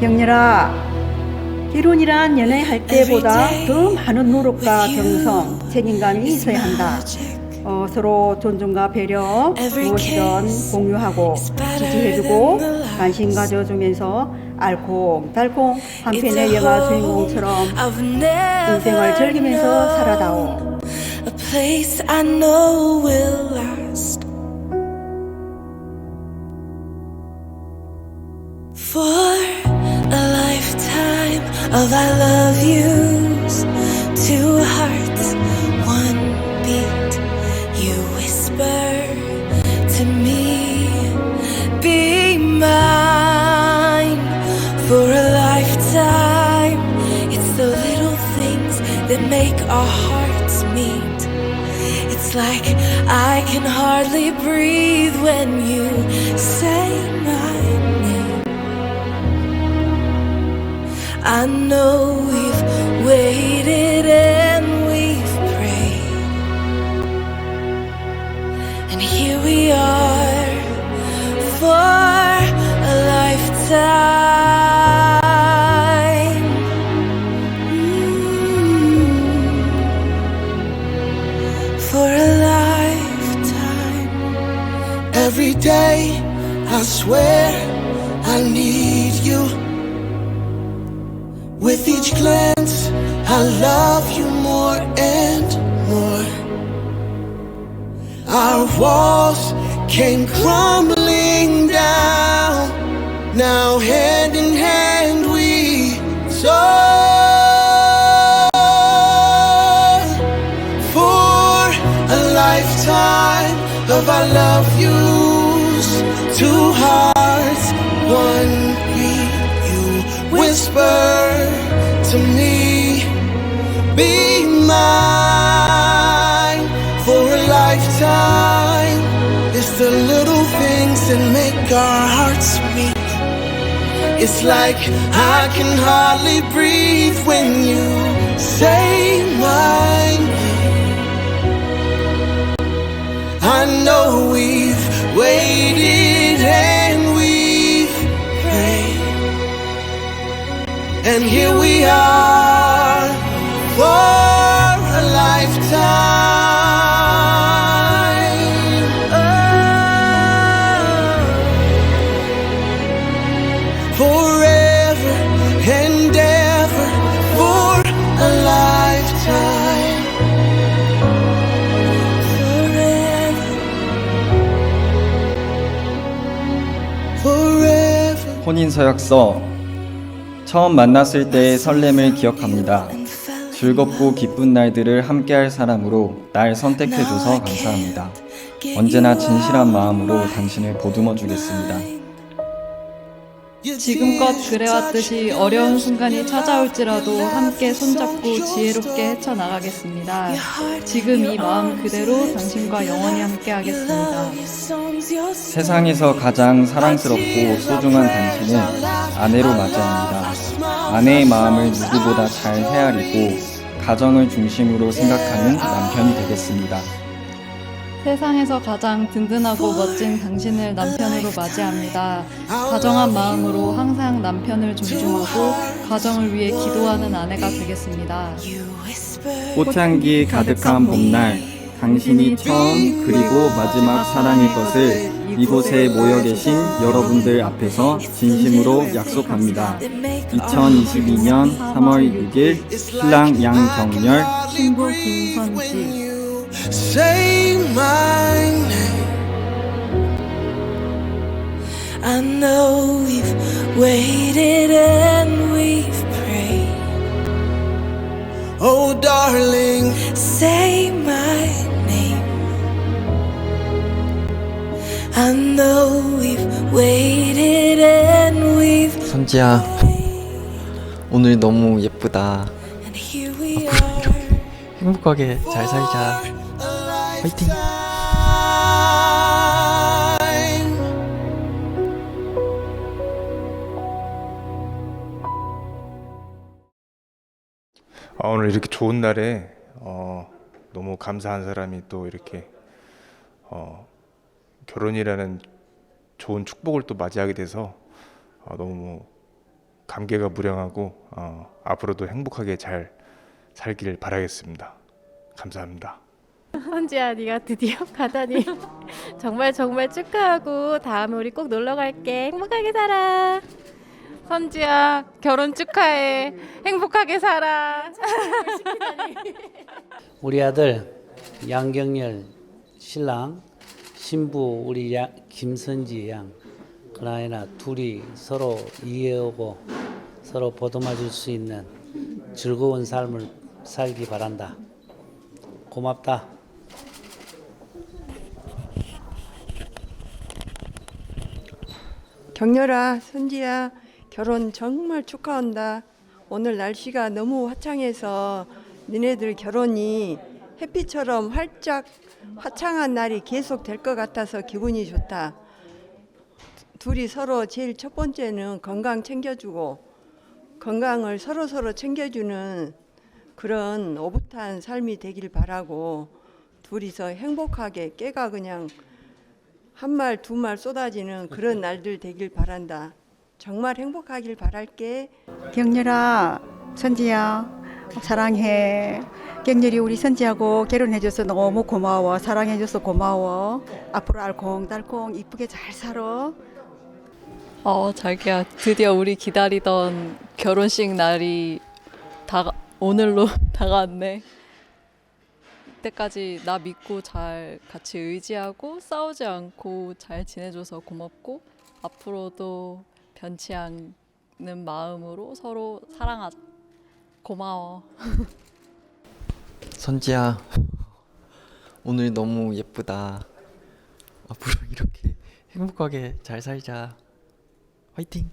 경렬아, 결혼이란 연애할 때보다 더 많은 노력과 정성, 책임감이 있어야 한다. 어, 서로 존중과 배려, 무엇이든 공유하고 지지해주고 관심 가져주면서 알콩달콩 한 편의 영화 주인공처럼 인생을 즐기면서 살아다오. Of I love yous. Two hearts, one beat. You whisper to me, be mine for a lifetime. It's the little things that make our hearts meet. It's like I can hardly breathe when you say my name. I know we've waited and we've prayed. And here we are for a lifetime. Mm. For a lifetime. Every day, I swear I need you. With each glance, I love you more and more. Our walls came crumbling down. Now, hand in hand, we soar for a lifetime of I love yous. Two hearts, one whisper to me, be mine for a lifetime. It's the little things that make our hearts beat. It's like I can hardly breathe when you say my name. I know we've waited And here we are for a lifetime. Oh. Forever and ever for a lifetime. Forever. Forever. 혼인 서약서 처음 만났을 때의 설렘을 기억합니다. 즐겁고 기쁜 날들을 함께할 사람으로 날 선택해줘서 감사합니다. 언제나 진실한 마음으로 당신을 보듬어 주겠습니다. 지금껏 그래왔듯이 어려운 순간이 찾아올지라도 함께 손잡고 지혜롭게 헤쳐나가겠습니다. 지금 이 마음 그대로 당신과 영원히 함께 하겠습니다. 세상에서 가장 사랑스럽고 소중한 당신을 아내로 맞이합니다. 아내의 마음을 누구보다 잘 헤아리고 가정을 중심으로 생각하는 남편이 되겠습니다. 세상에서 가장 든든하고 멋진 당신을 남편으로 맞이합니다. 다정한 마음으로 항상 남편을 존중하고 가정을 위해 기도하는 아내가 되겠습니다. 꽃향기 가득한 봄날 당신이 처음 그리고 마지막 사랑일 것을 이곳에 모여 계신 여러분들 앞에서 진심으로 약속합니다. 2022년 3월 6일 신랑 양경렬 신부 김선지 Say my name. I know we've waited and we've prayed. Oh, darling, Say my name. I know we've waited and we've 선지야 오늘 너무 예쁘다 we are. 행복하게 잘 살자 화이팅. 아, 오늘 이렇게 좋은 날에 어, 너무 감사한 사람이 또 이렇게 어, 결혼이라는 좋은 축복을 또 맞이하게 돼서 어, 너무 감개가 무량하고 어, 앞으로도 행복하게 잘 살길 바라겠습니다. 감사합니다. 선지야 네가 드디어 가다니 정말 정말 축하하고 다음에 우리 꼭 놀러 갈게 행복하게 살아 선지야 결혼 축하해 행복하게 살아 우리 아들 양경열 신랑 신부 우리 야, 김선지 양 그나저나 둘이 서로 이해하고 서로 보듬어줄 수 있는 즐거운 삶을 살기 바란다. 고맙다. 경렬아, 선지야, 결혼 정말 축하한다. 오늘 날씨가 너무 화창해서 니네들 결혼이 햇빛처럼 활짝 화창한 날이 계속 될 것 같아서 기분이 좋다. 둘이 서로 제일 첫 번째는 건강 챙겨주고 건강을 서로 서로 챙겨주는 그런 오붓한 삶이 되길 바라고 둘이서 행복하게 깨가 그냥 한 말 두 말 쏟아지는 그런 날들 되길 바란다. 정말 행복하길 바랄게. 경렬아, 선지야, 사랑해. 경렬이 우리 선지하고 결혼해줘서 너무 고마워. 사랑해줘서 고마워. 앞으로 알콩달콩 이쁘게 잘 살아. 어, 자기야, 드디어 우리 기다리던 결혼식 날이 다 오늘로 다가왔네. 이때까지 나 믿고 잘 같이 의지하고 싸우지 않고 잘 지내줘서 고맙고 앞으로도 변치 않는 마음으로 서로 사랑하자. 고마워. 선지야, 오늘 너무 예쁘다. 앞으로 이렇게 행복하게 잘 살자. 화이팅!